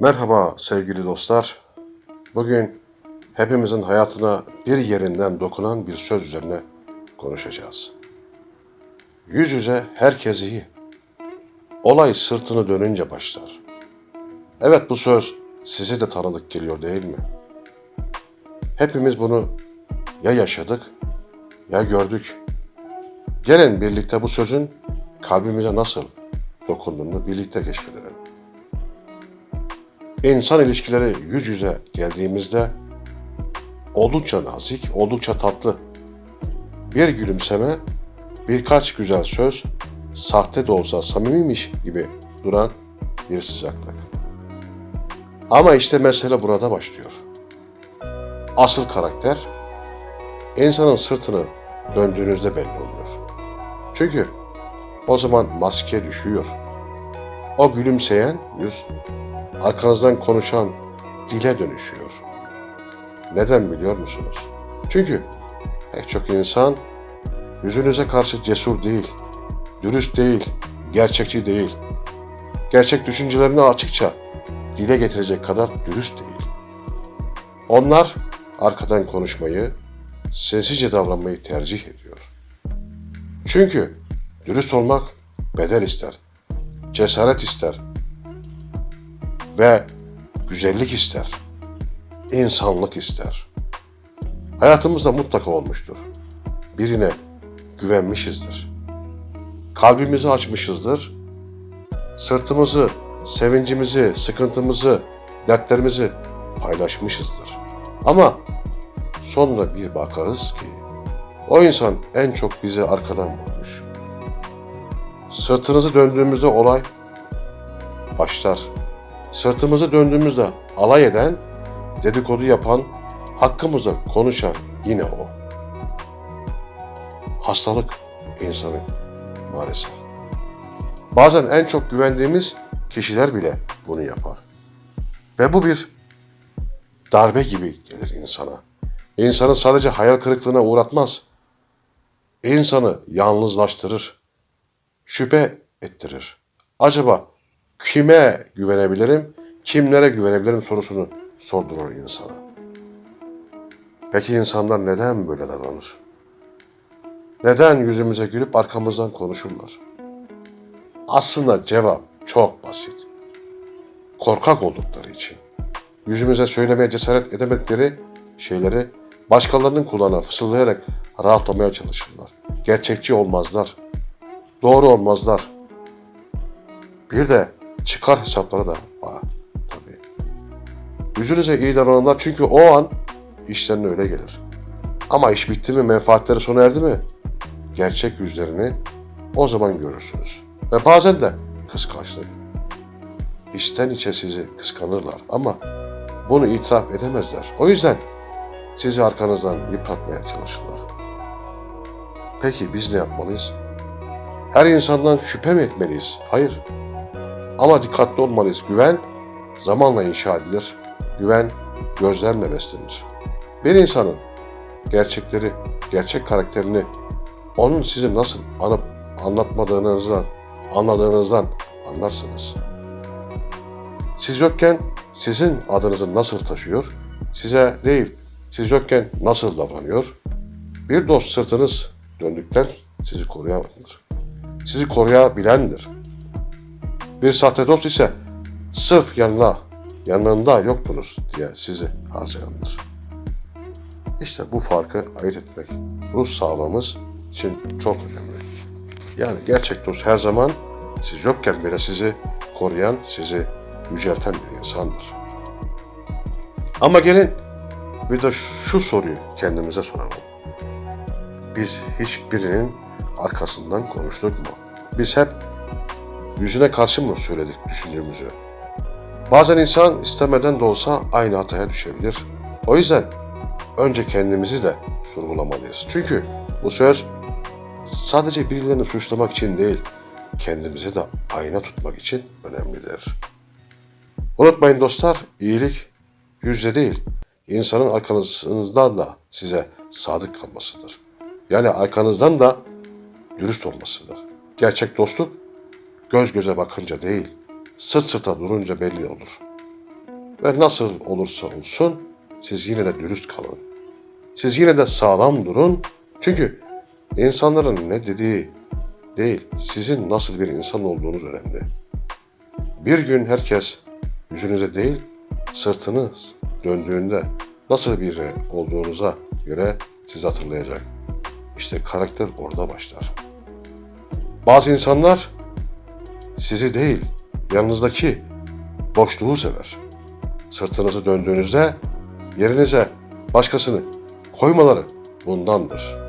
Merhaba sevgili dostlar. Bugün hepimizin hayatına bir yerinden dokunan bir söz üzerine konuşacağız. Yüz yüze herkes iyi. Olay sırtını dönünce başlar. Evet bu söz size de tanıdık geliyor değil mi? Hepimiz bunu ya yaşadık ya gördük. Gelin birlikte bu sözün kalbimize nasıl dokunduğunu birlikte keşfedelim. İnsan ilişkileri yüz yüze geldiğimizde oldukça nazik, oldukça tatlı. Bir gülümseme, birkaç güzel söz, sahte de olsa samimiymiş gibi duran bir sıcaklık. Ama işte mesele burada başlıyor. Asıl karakter insanın sırtını döndüğünüzde belli oluyor. Çünkü o zaman maske düşüyor. O gülümseyen yüz arkanızdan konuşan dile dönüşüyor. Neden biliyor musunuz? Çünkü pek çok insan yüzünüze karşı cesur değil, dürüst değil, gerçekçi değil. Gerçek düşüncelerini açıkça dile getirecek kadar dürüst değil. Onlar arkadan konuşmayı, sessizce davranmayı tercih ediyor. Çünkü dürüst olmak bedel ister, cesaret ister, ve güzellik ister. insanlık ister. Hayatımızda mutlaka olmuştur. Birine güvenmişizdir. Kalbimizi açmışızdır. Sırtımızı, sevincimizi, sıkıntımızı, dertlerimizi paylaşmışızdır. Ama sonra bir bakarız ki o insan en çok bizi arkadan vurmuş. Sırtınızı döndüğümüzde olay başlar. Sırtımızı döndüğümüzde alay eden, dedikodu yapan, hakkımızda konuşan yine o. Hastalık insanı maalesef. Bazen en çok güvendiğimiz kişiler bile bunu yapar. Ve bu bir darbe gibi gelir insana. İnsanı sadece hayal kırıklığına uğratmaz. İnsanı yalnızlaştırır. Şüphe ettirir. Acaba kime güvenebilirim, kimlere güvenebilirim sorusunu sordurur insana. Peki insanlar neden böyle davranır? Neden yüzümüze gülüp arkamızdan konuşurlar? Aslında cevap çok basit. Korkak oldukları için. Yüzümüze söylemeye cesaret edemedikleri şeyleri başkalarının kulağına fısıldayarak rahatlamaya çalışırlar. Gerçekçi olmazlar. Doğru olmazlar. Bir de çıkar hesapları da var tabii. Yüzünüze iyi davrananlar çünkü o an işlerine öyle gelir. Ama iş bitti mi, menfaatleri sona erdi mi? Gerçek yüzlerini o zaman görürsünüz. Ve bazen de kıskançlık. İçten içe sizi kıskanırlar ama bunu itiraf edemezler. O yüzden sizi arkanızdan yıpratmaya çalışırlar. Peki biz ne yapmalıyız? Her insandan şüphe mi etmeliyiz? Hayır. Ama dikkatli olmalıyız. Güven zamanla inşa edilir. Güven gözlemle beslenir. Bir insanın gerçekleri, gerçek karakterini onun sizi nasıl anıp anlatmadığınızdan, anladığınızdan anlarsınız. Siz yokken sizin adınızı nasıl taşıyor, size değil, siz yokken nasıl davranıyor? Bir dost sırtınız döndükten sizi koruyandır. Sizi koruyabilendir. Bir sahte dost ise sırf yanına, yanında yoktunuz diye sizi harcayandır. İşte bu farkı ayırt etmek ruh sağlığımız için çok önemli. Yani gerçek dost her zaman siz yokken bile sizi koruyan, sizi yücelten bir insandır. Ama gelin bir de şu soruyu kendimize soralım. Biz hiçbirinin arkasından konuştuk mu? Biz hep yüzüne karşı mı söyledik düşündüğümüzü? Bazen insan istemeden de olsa aynı hataya düşebilir. O yüzden önce kendimizi de sorgulamalıyız. Çünkü bu söz sadece birilerini suçlamak için değil, kendimizi de ayna tutmak için önemlidir. Unutmayın dostlar, iyilik yüzde değil, insanın arkanızdan da size sadık kalmasıdır. Yani arkanızdan da dürüst olmasıdır. Gerçek dostluk göz göze bakınca değil, sırt sırta durunca belli olur. Ve nasıl olursa olsun siz yine de dürüst kalın. Siz yine de sağlam durun. Çünkü insanların ne dediği değil, sizin nasıl bir insan olduğunuz önemli. Bir gün herkes yüzünüze değil, sırtınız döndüğünde nasıl biri olduğunuza göre sizi hatırlayacak. İşte karakter orada başlar. Bazı insanlar sizi değil, yanınızdaki boşluğu sever. Sırtınızı döndüğünüzde yerinize başkasını koymaları bundandır.